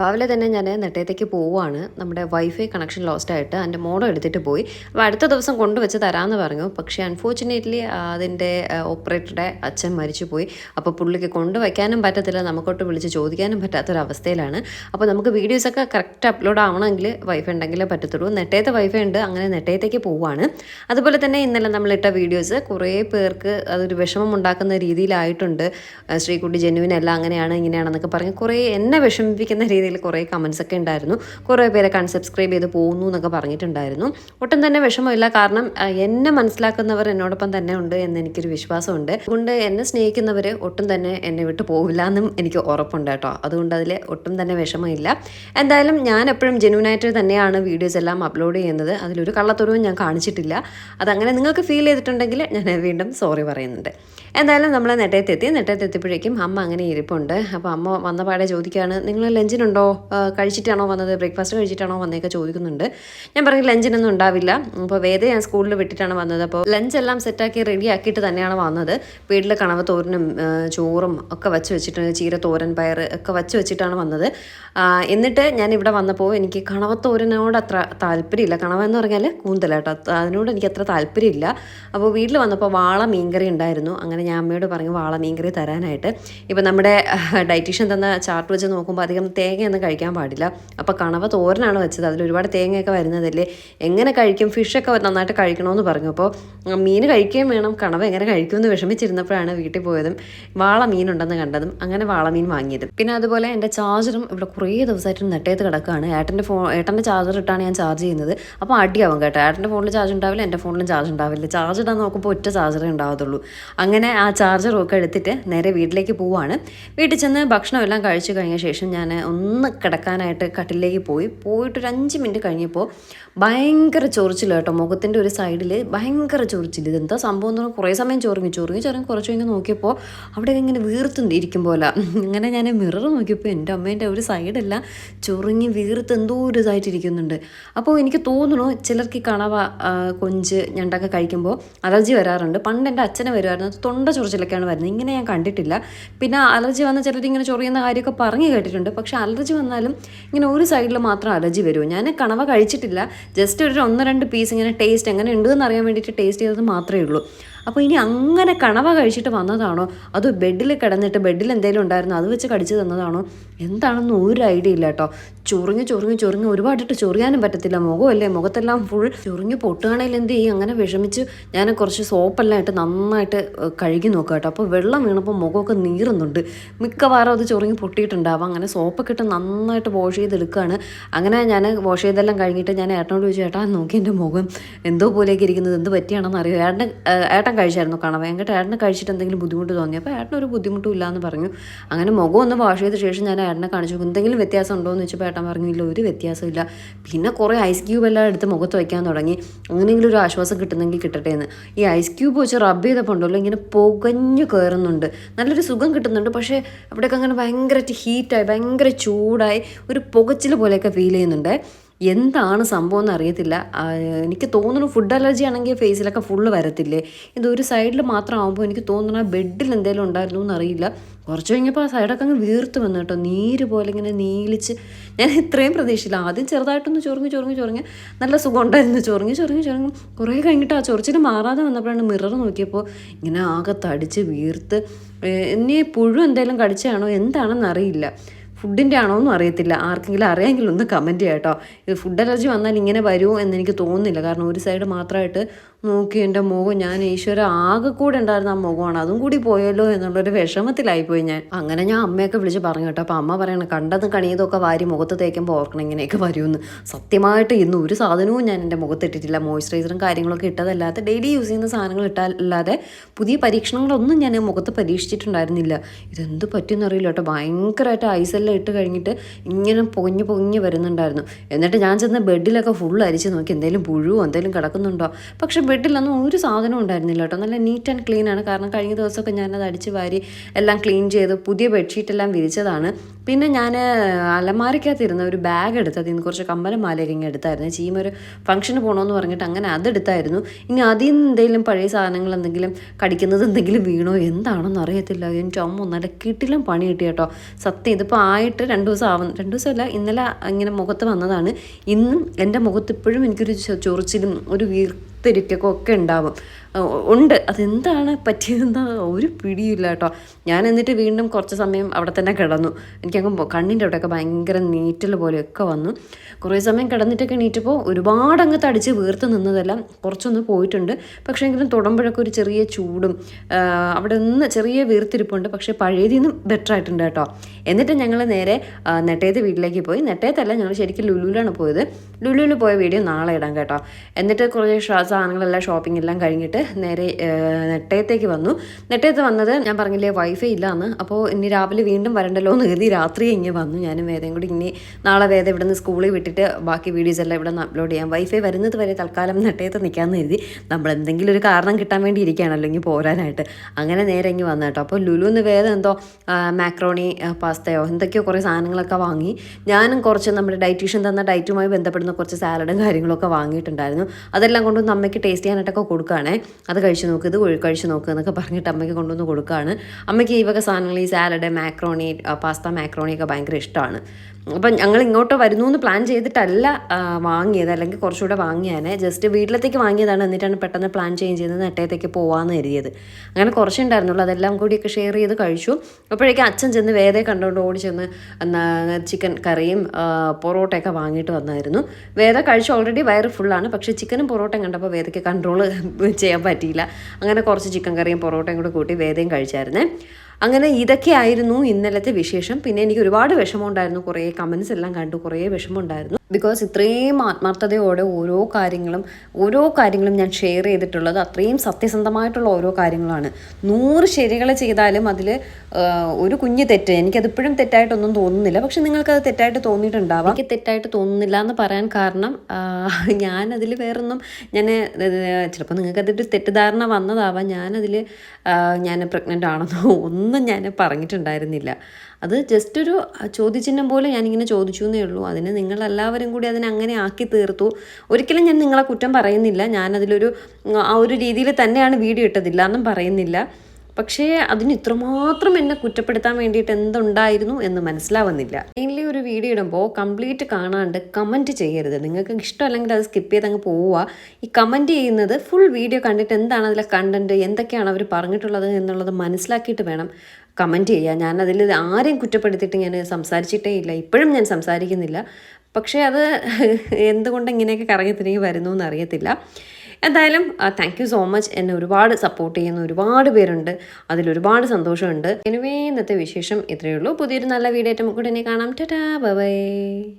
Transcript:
രാവിലെ തന്നെ ഞാൻ നെട്ടയത്തേക്ക് പോവുകയാണ് നമ്മുടെ വൈഫൈ കണക്ഷൻ ലോസ്റ്റ് ആയിട്ട് എന്റെ മോഡം എടുത്തിട്ട് പോയി. അപ്പോൾ അടുത്ത ദിവസം കൊണ്ടുവച്ച് തരാമെന്ന് പറഞ്ഞു. പക്ഷേ അൺഫോർച്ചുനേറ്റ്ലി അതിന്റെ ഓപ്പറേറ്ററുടെ അച്ഛൻ മരിച്ചു പോയി. അപ്പോൾ പുള്ളിക്ക് കൊണ്ടുവയ്ക്കാനും പറ്റത്തില്ല. നമുക്കൊട്ട് വിളിച്ച് ചോദിക്കാനും പറ്റാത്തൊരവസ്ഥയിലാണ്. അപ്പോൾ നമുക്ക് വീഡിയോസൊക്കെ കറക്റ്റ് അപ്ലോഡ് ആവണമെങ്കിൽ വൈഫൈ ഉണ്ടെങ്കിലേ പറ്റത്തുള്ളൂ. നെട്ടയത്തെ വൈഫൈ ഉണ്ട്. അങ്ങനെ നെട്ടയത്തേക്ക് പോവുകയാണ് അതുപോലെ തന്നെ ഇന്നലെ നമ്മളിട്ട വീഡിയോസ് കുറേ പേർക്ക് അതൊരു വിഷമം ഉണ്ടാക്കുന്ന രീതിയിലായിട്ടുണ്ട്. ശ്രീകുട്ടി ജനുവിനെല്ലാം അങ്ങനെയാണ് ഇങ്ങനെയാണെന്നൊക്കെ പറഞ്ഞ് കുറേ എന്നെ വിഷമിപ്പിക്കുന്ന രീതിയിൽ കുറേ കമൻസ് ഒക്കെ ഉണ്ടായിരുന്നു. കുറേ പേരെ അൺസബ്സ്ക്രൈബ് ചെയ്ത് പോകുന്നു എന്നൊക്കെ പറഞ്ഞിട്ടുണ്ടായിരുന്നു. ഒട്ടും തന്നെ വിഷമമില്ല. കാരണം എന്നെ മനസ്സിലാക്കുന്നവർ എന്നോടൊപ്പം തന്നെ ഉണ്ട് എന്ന് എനിക്കൊരു വിശ്വാസമുണ്ട്. അതുകൊണ്ട് എന്നെ സ്നേഹിക്കുന്നവർ ഒട്ടും തന്നെ എന്നെ വിട്ടു പോകില്ല എന്നും എനിക്ക് ഉറപ്പുണ്ട് കേട്ടോ. അതുകൊണ്ട് അതിൽ ഒട്ടും തന്നെ വിഷമമില്ല. എന്തായാലും ഞാൻ എപ്പോഴും ജെനുവിനായിട്ട് തന്നെയാണ് വീഡിയോസ് എല്ലാം അപ്ലോഡ് ചെയ്യുന്നത്. അതിലൊരു കള്ളത്തുറവും ഞാൻ കാണിച്ചിട്ടില്ല. അതങ്ങനെ നിങ്ങൾക്ക് ഫീൽ ചെയ്തിട്ടുണ്ടെങ്കിൽ ഞാൻ വീണ്ടും സോറി പറയുന്നുണ്ട്. എന്തായാലും നമ്മൾ നെട്ടയത്തെത്തി നെട്ടയത്തെത്തിയപ്പോഴേക്കും അമ്മ അങ്ങനെ ഇരിപ്പുണ്ട്. അപ്പോൾ അമ്മ വന്ന പാടെ ചോദിക്കുകയാണ് നിങ്ങൾ ലഞ്ചിനുണ്ടോ? ആ, കഴിച്ചിട്ടാണോ വന്നത്? ബ്രേക്ക്ഫാസ്റ്റ് കഴിച്ചിട്ടാണോ വന്നേക്കെ ചോദിക്കുന്നുണ്ട്. ഞാൻ പറഞ്ഞു ലഞ്ചിനൊന്നും ഉണ്ടാവില്ല. അപ്പോൾ വേദ ഞാൻ സ്കൂളിൽ വിട്ടിട്ടാണ് വന്നത്. അപ്പോൾ ലഞ്ച് എല്ലാം സെറ്റാക്കി റെഡി ആക്കിയിട്ട് തന്നെയാണ് വന്നത്. വീട്ടിൽ കണവ തോരനും ചോറും ഒക്കെ വച്ച് വെച്ചിട്ട് ചീര തോരൻ പയർ ഒക്കെ വച്ച് വെച്ചിട്ടാണ് വന്നത്. എന്നിട്ട് ഞാൻ ഇവിടെ വന്നപ്പോൾ എനിക്ക് കണവത്തോരനോട് അത്ര താല്പര്യമില്ല. കണവ എന്ന് പറഞ്ഞാൽ കൂന്തലാട്ടോ അതിനോട് എനിക്ക് അത്ര താല്പര്യമില്ല. അപ്പോൾ വീട്ടിൽ വന്നപ്പോൾ വാള മീൻകറി ഉണ്ടായിരുന്നു. അങ്ങനെ ഞാൻ അമ്മയോട് പറഞ്ഞു വാള മീൻകറി തരാനായിട്ട്. ഇപ്പം നമ്മുടെ ഡയറ്റീഷ്യൻ തന്ന ചാർട്ട് വെച്ച് നോക്കുമ്പോൾ അധികം തേങ്ങയൊന്നും കഴിക്കാൻ പാടില്ല. അപ്പോൾ കണവ തോരനാണ് വെച്ചത്. അതിൽ ഒരുപാട് തേങ്ങയൊക്കെ വരുന്നതല്ലേ? എങ്ങനെ കഴിക്കും? ഫിഷൊക്കെ നന്നായിട്ട് കഴിക്കണമെന്ന് പറഞ്ഞു. അപ്പോൾ മീൻ കഴിക്കുകയും വേണം. കണവ എങ്ങനെ കഴിക്കുമെന്ന് വിഷമിച്ചിരുന്നപ്പോഴാണ് വീട്ടിൽ പോയതും വാള മീനുണ്ടെന്ന് കണ്ടതും അങ്ങനെ വാള മീൻ വാങ്ങിയതും. പിന്നെ അതുപോലെ എന്റെ ചാർജറും ഇവിടെ കുറേ ദിവസമായിട്ട് നെട്ടയത്ത് കിടക്കുകയാണ്. ഏട്ടന്റെ ഫോൺ ഏട്ടന്റെ ചാർജർ ഇട്ടാണ് ഞാൻ ചാർജ് ചെയ്യുന്നത്. അപ്പോൾ അടിയാവും കേട്ടോ. ഏട്ടന്റെ ഫോണിൽ ചാർജ് ഉണ്ടാവില്ല എന്റെ ഫോണിലും ചാർജ് ഉണ്ടാവില്ല. ചാർജ് ഇടാൻ നോക്കുമ്പോൾ ഒറ്റ ചാർജറേ ഉണ്ടാവത്തുള്ളൂ അങ്ങനെ ആ ചാർജറൊക്കെ എടുത്തിട്ട് നേരെ വീട്ടിലേക്ക് പോവാണ്. വീട്ടിൽ ചെന്ന് ഭക്ഷണം എല്ലാം കഴിച്ചു കഴിഞ്ഞ ശേഷം ഞാൻ ഒന്ന് കിടക്കാനായിട്ട് കട്ടിലേക്ക് പോയി. പോയിട്ട് ഒരു അഞ്ച് മിനിറ്റ് കഴിഞ്ഞപ്പോൾ ഭയങ്കര ചൊറിച്ചിൽ കേട്ടോ മുഖത്തിന്റെ ഒരു സൈഡിൽ ഭയങ്കര ചൊറിച്ചിൽ ഇതെന്താ സംഭവം എന്ന് കുറേ സമയം ചൊറിഞ്ഞു. ചൊറിഞ്ഞു ചൊറിഞ്ഞ് കുറച്ച് കഴിഞ്ഞ് നോക്കിയപ്പോൾ അവിടെ ഇങ്ങനെ വീർത്തുണ്ട് ഇരിക്കും പോലെ. അങ്ങനെ ഞാൻ മിറർ നോക്കിയപ്പോൾ എന്റെ അമ്മേന്റെ ഒരു സൈഡല്ല ചൊറിഞ്ഞ് വീർത്ത് എന്തോ ഒരു ഇതായിട്ടിരിക്കുന്നുണ്ട് അപ്പോൾ എനിക്ക് തോന്നുന്നു ചിലർക്ക് ഈ കണവ കൊഞ്ച് ഞണ്ടൊക്കെ കഴിക്കുമ്പോൾ അലർജി വരാറുണ്ട്. പണ്ട് എന്റെ അച്ഛനെ വരുമായിരുന്നു. തൊണ്ട ചൊറിച്ചിലൊക്കെയാണ് വരുന്നത്. ഇങ്ങനെ ഞാൻ കണ്ടിട്ടില്ല. പിന്നെ അലർജി വന്ന ചിലർ ഇങ്ങനെ ചൊറിയുന്ന കാര്യമൊക്കെ പറഞ്ഞു കേട്ടിട്ടുണ്ട്. പക്ഷേ അലർജി വന്നാലും ഇങ്ങനെ ഒരു സൈഡിൽ മാത്രം അലർജി വരുമോ ഞാൻ കണവ കഴിച്ചിട്ടില്ല. ജസ്റ്റ് ഒരു ഒന്ന് രണ്ട് പീസ് ഇങ്ങനെ ടേസ്റ്റ് എങ്ങനെ ഉണ്ടെന്ന് അറിയാൻ വേണ്ടിയിട്ട് ടേസ്റ്റ് ചെയ്തത് മാത്രമേ ഉള്ളൂ. അപ്പോൾ ഇനി അങ്ങനെ കണവ കഴിച്ചിട്ട് വന്നതാണോ? അത് ബെഡിൽ കിടന്നിട്ട് ബെഡിൽ എന്തെങ്കിലും ഉണ്ടായിരുന്നു? അത് വെച്ച് കടിച്ചു തന്നതാണോ? എന്താണെന്ന് ഒരു ഐഡിയ ഇല്ല കേട്ടോ. ചൊറിഞ്ഞ് ചൊറിഞ്ഞ് ചൊറിഞ്ഞ് ഒരുപാടിട്ട് ചൊറിയാനും പറ്റത്തില്ല. മുഖമല്ലേ? മുഖത്തെല്ലാം ഫുൾ ചൊറിഞ്ഞ് പൊട്ടുകയാണെങ്കിൽ എന്ത് ചെയ്യും? അങ്ങനെ വിഷമിച്ച് ഞാൻ കുറച്ച് സോപ്പെല്ലാം ഇട്ട് നന്നായിട്ട് കഴുകി നോക്കുക കേട്ടോ. അപ്പോൾ വെള്ളം വീണപ്പോൾ മുഖമൊക്കെ നീറുന്നുണ്ട്. മിക്കവാറും അത് ചൊറിഞ്ഞ് പൊട്ടിയിട്ടുണ്ടാവും. അങ്ങനെ സോപ്പൊക്കെ ഇട്ട് നന്നായിട്ട് വാഷ് ചെയ്തെടുക്കുകയാണ്. അങ്ങനെ ഞാൻ വാഷ് ചെയ്തെല്ലാം കഴിഞ്ഞിട്ട് ഞാൻ ഏട്ടനോട് ചോദിച്ചു ഏട്ടാ നോക്കി എന്റെ മുഖം എന്തോ പോലെയൊക്കെ ഇരിക്കുന്നത്. എന്ത് പറ്റിയാണെന്ന് അറിയോ? ഏട്ടൻ ഏട്ടൻ കഴിച്ചായിരുന്നു കണവ എങ്കിൽ ഏട്ടനെ കഴിച്ചിട്ട് എന്തെങ്കിലും ബുദ്ധിമുട്ട് തോന്നി. അപ്പോൾ ഏട്ടൻ ഒരു ബുദ്ധിമുട്ടും എന്ന് പറഞ്ഞു. അങ്ങനെ മുഖം ഒന്ന് വാഷ് ചെയ്ത ശേഷം ഞാൻ ഏട്ടനെ കാണിച്ചു എന്തെങ്കിലും വ്യത്യാസം ഉണ്ടോ എന്ന് വെച്ചപ്പോൾ ഏട്ടൻ പറഞ്ഞു ഇല്ല ഒരു വ്യത്യാസമില്ല പിന്നെ കുറേ ഐസ് ക്യൂബ് എല്ലാം എടുത്ത് മുഖത്ത് വയ്ക്കാൻ തുടങ്ങി. അങ്ങനെയെങ്കിലും ഒരു ആശ്വാസം കിട്ടുന്നെങ്കിൽ കിട്ടട്ടെ എന്ന്. ഈ ഐസ് ക്യൂബ് വെച്ച് റബ്ബ് ചെയ്തപ്പോൾ ഉണ്ടല്ലോ ഇങ്ങനെ പുകഞ്ഞു കയറുന്നുണ്ട് നല്ലൊരു സുഖം കിട്ടുന്നുണ്ട്. പക്ഷേ അവിടെയൊക്കെ അങ്ങനെ ഭയങ്കരമായിട്ട് ഹീറ്റായി ഭയങ്കര ചൂടായി ഒരു പുകച്ചിൽ പോലെയൊക്കെ ഫീൽ ചെയ്യുന്നുണ്ട്. എന്താണ് സംഭവം എന്ന് അറിയത്തില്ല. എനിക്ക് തോന്നുന്നു ഫുഡ് അലർജി ആണെങ്കിൽ ഫേസിലൊക്കെ ഫുള്ള് വരത്തില്ലേ. ഒരു സൈഡിൽ മാത്രം ആകുമ്പോൾ എനിക്ക് തോന്നുന്നു ബെഡിൽ എന്തെങ്കിലും ഉണ്ടായിരുന്നു എന്നറിയില്ല കുറച്ച് കഴിഞ്ഞപ്പോൾ ആ സൈഡൊക്കെ അങ്ങ് വീർത്ത് വന്നു കേട്ടോ. നീര് പോലെ ഇങ്ങനെ നീലിച്ച്. ഞാൻ ഇത്രയും പ്രതീക്ഷയില്ല ആദ്യം ചെറുതായിട്ടൊന്ന് ചൊറിഞ്ഞ് ചൊറിഞ്ഞ് ചൊറിഞ്ഞ് നല്ല സുഖം ഉണ്ടായിരുന്നു ചൊറിഞ്ഞ് ചൊറിഞ്ഞ് ചൊറിഞ്ഞ് കുറേ കഴിഞ്ഞിട്ട് ആ ചൊറിച്ചിൽ മാറാതെ വന്നപ്പോഴാണ് മിറർ നോക്കിയപ്പോൾ ഇങ്ങനെ ആകെ തടിച്ച് വീർത്ത്. ഇനി പുഴു എന്തെങ്കിലും കടിച്ചാണോ? എന്താണെന്ന് അറിയില്ല. ഫുഡിന്റെ ആണോ എന്നും അറിയത്തില്ല. ആർക്കെങ്കിലും അറിയാമെങ്കിൽ ഒന്ന് കമന്റ് ചെയ്യാം കേട്ടോ. ഇത് ഫുഡ് അലർജി വന്നാൽ ഇങ്ങനെ വരുമോ എന്ന് എനിക്ക് തോന്നുന്നില്ല. കാരണം ഒരു സൈഡ് മാത്രമായിട്ട് നോക്കി എന്റെ മുഖം ഞാൻ ഈശ്വര ആകെ കൂടെ ഉണ്ടായിരുന്ന ആ മുഖമാണ്. അതും കൂടി പോയല്ലോ എന്നുള്ളൊരു വിഷമത്തിലായിപ്പോയി ഞാൻ. അങ്ങനെ ഞാൻ അമ്മയൊക്കെ വിളിച്ച് പറഞ്ഞു കേട്ടോ. അപ്പോൾ അമ്മ പറയണം കണ്ടതും കണിയതൊക്കെ വാരി മുഖത്ത് തേക്കുമ്പോൾ ഓർക്കണം ഇങ്ങനെയൊക്കെ വരുമെന്ന്. സത്യമായിട്ട് ഇന്ന് ഒരു സാധനവും ഞാൻ എന്റെ മുഖത്ത് ഇട്ടിട്ടില്ല. മോയ്സ്ചറൈസറും കാര്യങ്ങളൊക്കെ ഇട്ടതല്ലാതെ ഡെയിലി യൂസ് ചെയ്യുന്ന സാധനങ്ങൾ ഇട്ടല്ലാതെ പുതിയ പരീക്ഷണങ്ങളൊന്നും ഞാൻ മുഖത്ത് പരീക്ഷിച്ചിട്ടുണ്ടായിരുന്നില്ല. ഇതെന്ത് പറ്റിയെന്നറിയില്ല കേട്ടോ. ഭയങ്കരമായിട്ട് ഐസെല്ലാം ഇട്ട് കഴിഞ്ഞിട്ട് ഇങ്ങനെ പൊങ്ങി പൊങ്ങി വരുന്നുണ്ടായിരുന്നു. എന്നിട്ട് ഞാൻ ചെന്ന് ബെഡിലൊക്കെ ഫുൾ അരിച്ച് നോക്കി എന്തെങ്കിലും പുഴുവോ എന്തെങ്കിലും കിടക്കുന്നുണ്ടോ? പക്ഷേ ബെഡിലൊന്നും ഒരു സാധനവും ഉണ്ടായിരുന്നില്ല കേട്ടോ. നല്ല നീറ്റ് ആൻഡ് ക്ലീൻ ആണ്. കാരണം കഴിഞ്ഞ ദിവസമൊക്കെ ഞാനത് അടിച്ച് വാരി എല്ലാം ക്ലീൻ ചെയ്ത് പുതിയ ബെഡ്ഷീറ്റ് എല്ലാം വിരിച്ചതാണ്. പിന്നെ ഞാൻ അലമാരയ്ക്കകത്തിരുന്ന ഒരു ബാഗ് എടുത്ത് അതിൽ നിന്ന് കുറച്ച് കമ്പല മാലയൊക്കെ ഇങ്ങനെ എടുത്തായിരുന്നു. ചീമ ഒരു ഫംഗ്ഷന് പോകണമെന്ന് പറഞ്ഞിട്ട് അങ്ങനെ അതെടുത്തായിരുന്നു ഇനി അതിൽ നിന്ന് എന്തെങ്കിലും പഴയ സാധനങ്ങൾ എന്തെങ്കിലും കടിക്കുന്നത് എന്തെങ്കിലും വീണോ? എന്താണെന്ന് അറിയത്തില്ല. എന്റെ അമ്മ നല്ല കിട്ടിലും പണി കിട്ടി കേട്ടോ. സത്യം ഇതിപ്പോൾ ആയി ആയിട്ട് രണ്ട് ദിവസം ആവുന്നു രണ്ട് ദിവസമല്ല ഇന്നലെ ഇങ്ങനെ മുഖത്ത് വന്നതാണ്. ഇന്നും എന്റെ മുഖത്ത് ഇപ്പോഴും എനിക്കൊരു ചൊറിച്ചിലും ഒരു വീർത്തിരിക്കൊക്കെ ഉണ്ടാവും. ഉണ്ട്. അതെന്താണ് പറ്റിയതെന്ന് ഒരു പിടിയില്ല കേട്ടോ. ഞാൻ എന്നിട്ട് വീണ്ടും കുറച്ച് സമയം അവിടെ തന്നെ കിടന്നു. എനിക്കങ്ങ് കണ്ണിന്റെ അവിടെയൊക്കെ ഭയങ്കര നീറ്റൽ പോലെയൊക്കെ വന്നു. കുറേ സമയം കിടന്നിട്ടൊക്കെ എണീറ്റപ്പോൾ ഒരുപാട് അങ്ങ് തടിച്ച് വീർത്ത് നിന്നതെല്ലാം കുറച്ചൊന്ന് പോയിട്ടുണ്ട്. പക്ഷേ എങ്കിലും തൊടുമ്പോഴൊക്കെ ഒരു ചെറിയ ചൂടും അവിടെ നിന്ന് ചെറിയ വീർത്തിരിപ്പുണ്ട്. പക്ഷേ പഴയതിൽ നിന്നും ബെറ്റർ ആയിട്ടുണ്ട് കേട്ടോ. എന്നിട്ട് ഞങ്ങൾ നേരെ നെട്ടയത്ത് വീട്ടിലേക്ക് പോയി. നെട്ടയത്തല്ല ഞങ്ങൾ ശരിക്കും ലുലുവിലാണ് പോയത്. ലുലുവിൽ പോയ വീഡിയോ നാളെ ഇടാം കേട്ടോ. എന്നിട്ട് കുറേ സാധനങ്ങളെല്ലാം ഷോപ്പിംഗ് എല്ലാം കഴിഞ്ഞിട്ട് നേരെ ആ, നെട്ടയത്തേക്ക് വന്നു. നെട്ടയത്ത് വന്നത് ഞാൻ പറഞ്ഞില്ലേ വൈഫൈ ഇല്ലാന്ന്. അപ്പോൾ ഇനി രാവിലെ വീണ്ടും വരണ്ടല്ലോ എന്ന് കരുതി രാത്രി ഇങ്ങനെ വന്നു. ഞാനും വേദയും കൂടി ഇനി നാളെ വേദ ഇവിടെ നിന്ന് സ്കൂളിൽ വിട്ടിട്ട് ബാക്കി വീഡിയോസ് എല്ലാം ഇവിടെ അപ്ലോഡ് ചെയ്യാം. വൈഫൈ വരുന്നത് വരെ തൽക്കാലം നെട്ടയത്ത് നിൽക്കാമെന്ന് കരുതി. നമ്മൾ എന്തെങ്കിലും ഒരു കാരണം കിട്ടാൻ വേണ്ടി ഇരിക്കുകയാണല്ലോ ഇങ്ങനെ പോരാനായിട്ട്. അങ്ങനെ നേരെ ഇങ്ങനെ വന്നു കേട്ടോ. അപ്പോൾ ലുലുന്ന് വേദം എന്തോ മാക്രോണി പാസ്തയോ എന്തൊക്കെയോ കുറേ സാധനങ്ങളൊക്കെ വാങ്ങി. ഞാനും കുറച്ച് നമ്മുടെ ഡയറ്റീഷ്യൻ തന്ന ഡയറ്റുമായി ബന്ധപ്പെടുന്ന കുറച്ച് സാലഡും കാര്യങ്ങളൊക്കെ വാങ്ങിയിട്ടുണ്ടായിരുന്നു. അതെല്ലാം കൊണ്ടുവന്ന് അമ്മയ്ക്ക് ടേസ്റ്റ് ചെയ്യാനായിട്ടൊക്കെ കൊടുക്കുകയാണേ. അത് കഴിച്ചു നോക്ക് ഇത് കഴിച്ചു നോക്ക് എന്നൊക്കെ പറഞ്ഞിട്ട് അമ്മയ്ക്ക് കൊണ്ടുവന്ന് കൊടുക്കുകയാണ് അമ്മയ്ക്ക് ഈ വക സാധനങ്ങൾ ഈ സാലഡ് മാക്രോണി പാസ്ത മാക്രോണി ഒക്കെ ഭയങ്കര ഇഷ്ടമാണ്. അപ്പം ഞങ്ങൾ ഇങ്ങോട്ട് വരുന്നു എന്ന് പ്ലാൻ ചെയ്തിട്ടല്ല വാങ്ങിയത്. അല്ലെങ്കിൽ കുറച്ചുകൂടെ വാങ്ങിയാനെ. ജസ്റ്റ് വീട്ടിലത്തേക്ക് വാങ്ങിയതാണ്. എന്നിട്ടാണ് പെട്ടെന്ന് പ്ലാൻ ചേഞ്ച് ചെയ്ത് നെട്ടയത്തേക്ക് പോകാമെന്ന് കരുതിയത്. അങ്ങനെ കുറച്ചുണ്ടായിരുന്നുള്ളൂ അതെല്ലാം കൂടിയൊക്കെ ഷെയർ ചെയ്ത് കഴിച്ചു. അപ്പോഴേക്കും അച്ഛൻ ചെന്ന് വേദയെ കണ്ടുകൊണ്ട് ഓടി ചെന്ന് ചിക്കൻ കറിയും പൊറോട്ടയൊക്കെ വാങ്ങിയിട്ട് വന്നായിരുന്നു. വേദ കഴിച്ചു ഓൾറെഡി വയറ് ഫുള്ളാണ് പക്ഷേ ചിക്കനും പൊറോട്ടയും കണ്ടപ്പോൾ വേദയ്ക്ക് കൺട്രോൾ ചെയ്യാൻ പറ്റിയില്ല. അങ്ങനെ കുറച്ച് ചിക്കൻ കറിയും പൊറോട്ടയും കൂടെ കൂട്ടി വേദയും കഴിച്ചായിരുന്നേ. അങ്ങനെ ഇതൊക്കെയായിരുന്നു ഇന്നലത്തെ വിശേഷം. പിന്നെ എനിക്ക് ഒരുപാട് വിഷമമുണ്ടായിരുന്നു. കുറേ കമൻസ് എല്ലാം കണ്ടു. കുറേ വിഷമമുണ്ടായിരുന്നു. ബിക്കോസ് ഇത്രയും ആത്മാർത്ഥതയോടെ ഓരോ കാര്യങ്ങളും ഓരോ കാര്യങ്ങളും ഞാൻ ഷെയർ ചെയ്തിട്ടുള്ളത് അത്രയും സത്യസന്ധമായിട്ടുള്ള ഓരോ കാര്യങ്ങളാണ്. നൂറ് ശരികൾ ചെയ്താലും അതിൽ ഒരു കുഞ്ഞ് തെറ്റ് എനിക്കതിപ്പോഴും തെറ്റായിട്ടൊന്നും തോന്നുന്നില്ല. പക്ഷെ നിങ്ങൾക്കത് തെറ്റായിട്ട് തോന്നിയിട്ടുണ്ടാവാം. എനിക്ക് തെറ്റായിട്ട് തോന്നുന്നില്ല എന്ന് പറയാൻ കാരണം ഞാനതിൽ വേറൊന്നും ഞാൻ ചിലപ്പോൾ നിങ്ങൾക്കതൊരു തെറ്റിദ്ധാരണ വന്നതാവാം. ഞാനതിൽ ഞാൻ പ്രഗ്നന്റ് ആണെന്നോ ഒന്നും ഞാൻ പറഞ്ഞിട്ടുണ്ടായിരുന്നില്ല. അത് ജസ്റ്റ് ഒരു ചോദ്യചിഹ്നം പോലെ ഞാനിങ്ങനെ ചോദിച്ചു എന്നേ ഉള്ളൂ. അതിന് നിങ്ങളെല്ലാവരും കൂടി അതിനെ അങ്ങനെ ആക്കി തീർത്തു. ഒരിക്കലും ഞാൻ നിങ്ങളെ കുറ്റം പറയുന്നില്ല. ഞാനതിലൊരു ആ ഒരു രീതിയിൽ തന്നെയാണ് വീഡിയോ ഇട്ടതില്ല എന്നും പറയുന്നില്ല. പക്ഷേ അതിന് ഇത്രമാത്രം എന്നെ കുറ്റപ്പെടുത്താൻ വേണ്ടിയിട്ട് എന്തുണ്ടായിരുന്നു എന്ന് മനസ്സിലാവുന്നില്ല. മെയിൻലി ഒരു വീഡിയോ ഇടുമ്പോൾ കംപ്ലീറ്റ് കാണാണ്ട് കമന്റ് ചെയ്യരുത്. നിങ്ങൾക്ക് ഇഷ്ടമല്ലെങ്കിൽ അത് സ്കിപ്പ് ചെയ്ത് അങ്ങ് പോവുക. ഈ കമന്റ് ചെയ്യുന്നത് ഫുൾ വീഡിയോ കണ്ടിട്ട് എന്താണ് അതിലെ കണ്ടന്റ് എന്തൊക്കെയാണ് അവർ പറഞ്ഞിട്ടുള്ളത് എന്നുള്ളത് മനസ്സിലാക്കിയിട്ട് വേണം. കമന്റ് ചെയ്യുക ഞാനതിൽ ആരെയും കുറ്റപ്പെടുത്തിയിട്ട് ഞാൻ സംസാരിച്ചിട്ടേ ഇല്ല. ഇപ്പോഴും ഞാൻ സംസാരിക്കുന്നില്ല. പക്ഷേ അത് എന്തുകൊണ്ട് ഇങ്ങനെയൊക്കെ കറങ്ങി തിരികെ വരുന്നു എന്നറിയത്തില്ല. എന്തായാലും താങ്ക് യു സോ മച്ച് എന്നെ ഒരുപാട് സപ്പോർട്ട് ചെയ്യുന്ന. ഒരുപാട് പേരുണ്ട്. അതിൽ ഒരുപാട് സന്തോഷമുണ്ട്. എനിവേ ഇന്നത്തെ വിശേഷം ഇത്രയേ ഉള്ളൂ. പുതിയൊരു നല്ല വീഡിയോ ആയിട്ട് നമുക്ക് ഉടനെ കാണാം. ടാ ബൈ